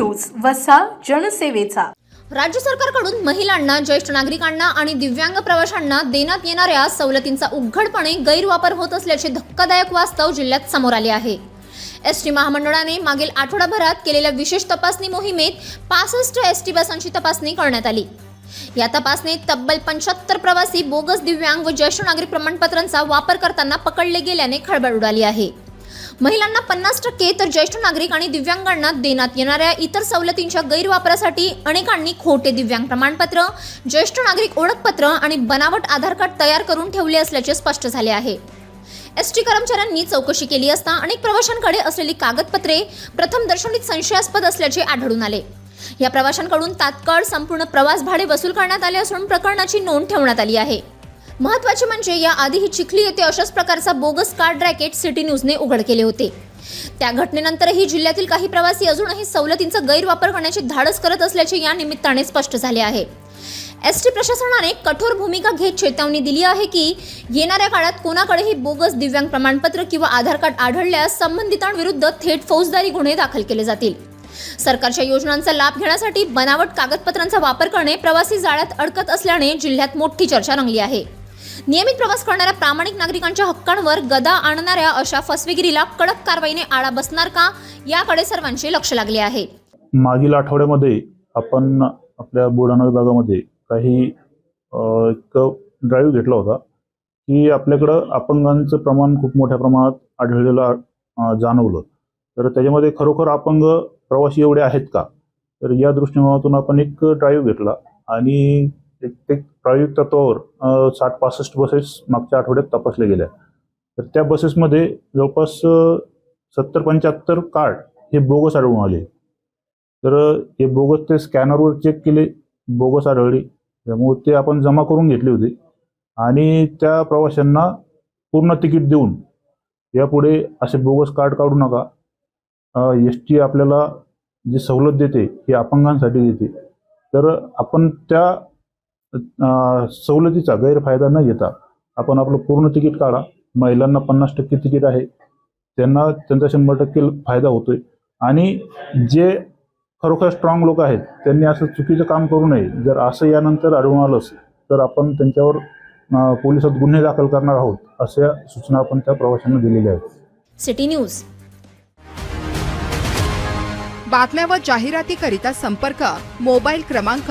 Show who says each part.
Speaker 1: वसा जनसेवेचा.
Speaker 2: राज्य सरकारकडून महिलांना ज्येष्ठ नागरिकांना आणि दिव्यांग प्रवाशांना देण्यात येणाऱ्या सवलतींचा उघडपणे गैरवापर होत असल्याचे धक्कादायक वास्तव जिल्ह्यात समोर आले आहे. एस टी महामंडळाने मागील आठवडाभरात केलेल्या विशेष तपासणी मोहिमेत पासष्ट एस टी बसांची तपासणी करण्यात आली. या तपासणीत तब्बल पंच्याहत्तर प्रवासी बोगस दिव्यांग व ज्येष्ठ नागरिक प्रमाणपत्रांचा वापर करताना पकडले गेल्याने खळबळ उडाली आहे. महिलांना पन्नास टक्के तर ज्येष्ठ नागरिक आणि दिव्यांगांना देण्यात येणाऱ्या इतर सवलतींच्या गैरवापरासाठी अनेकांनी खोटे दिव्यांग प्रमाणपत्र ज्येष्ठ नागरिक ओळखपत्र आणि बनावट आधार कार्ड तयार करून ठेवले असल्याचे स्पष्ट झाले आहे. एस टी कर्मचाऱ्यांनी चौकशी केली असता अनेक प्रवाशांकडे असलेली कागदपत्रे प्रथम दर्शनीत संशयास्पद असल्याचे आढळून आले. या प्रवाशांकडून तात्काळ संपूर्ण प्रवास भाडे वसूल करण्यात आले असून प्रकरणाची नोंद ठेवण्यात आली आहे. महत्त्वाचे म्हणजे या आधीही चिखली येथे अशाच प्रकारचा बोगस कार्ड रॅकेट सिटी न्यूजने उघड केले होते. त्या घटनेनंतरही जिल्ह्यातील काही प्रवासी अजूनही सवलतींचा गैरवापर करण्याची धाडस करत असल्याचे या निमित्ताने स्पष्ट झाले आहे. एस टी प्रशासनाने कठोर भूमिका घेत चेतावणी दिली आहे की येणाऱ्या काळात कोणाकडेही बोगस दिव्यांग प्रमाणपत्र किंवा आधार कार्ड आढळल्यास संबंधितांविरुद्ध थेट फौजदारी गुन्हे दाखल केले जातील. सरकारच्या योजनांचा लाभ घेण्यासाठी बनावट कागदपत्रांचा वापर करणे प्रवासी जाळ्यात अडकत असल्याने जिल्ह्यात मोठी चर्चा रंगली आहे. नियमित प्रवास करणाऱ्या प्रामाणिक नागरिकांच्या हक्कांवर गदा आणणाऱ्या अशा फसवेगिरीला कडक कारवाईने आळा बसणार का? याकडे सर्वांचे लक्ष लागले आहे.
Speaker 3: मागील आठवड्यामध्ये आपण आपल्या बुलढाणा विभागामध्ये काही एक ड्राईव्ह घेतला होता की आपल्याकडं अपंगांचं प्रमाण खूप मोठ्या प्रमाणात आढळलेलं जाणवलं. तर त्याच्यामध्ये खरोखर अपंग प्रवासी एवढे आहेत का? तर या दृष्टिकोनातून आपण एक ड्राईव्ह घेतला आणि एक ते प्रायोगिक तत्वावर साठ पासष्ट बसेस मागच्या आठवड्यात तपासल्या गेल्या. तर त्या बसेसमध्ये जवळपास सत्तर पंच्याहत्तर कार्ड हे बोगस आढळून आले. तर हे बोगस ते स्कॅनरवर चेक केले बोगस आढळले. त्यामुळे ते आपण जमा करून घेतले होते. आणि त्या प्रवाशांना पूर्ण तिकीट देऊन यापुढे असे बोगस कार्ड काढू नका. एस टी आपल्याला जी सवलत देते ही अपंगांसाठी देते. तर आपण त्या सवलतीचा गैरफायदा न घेता आपण आपलं पूर्ण तिकीट काढा. महिलांना पन्नास टक्के तिकीट आहे. त्यांना त्यांचा शंभर टक्के फायदा होतोय. आणि जे खरोखर स्ट्रॉंग लोक आहेत त्यांनी असं चुकीचं काम करू नये. जर असं यानंतर आढळून आलंच तर आपण त्यांच्यावर पोलिसात गुन्हे दाखल करणार आहोत अशा सूचना आपण त्या प्रवाशांना दिलेल्या आहेत.
Speaker 2: City news.
Speaker 4: बातम्या व जाहिरातीकरिता संपर्क मोबाईल क्रमांक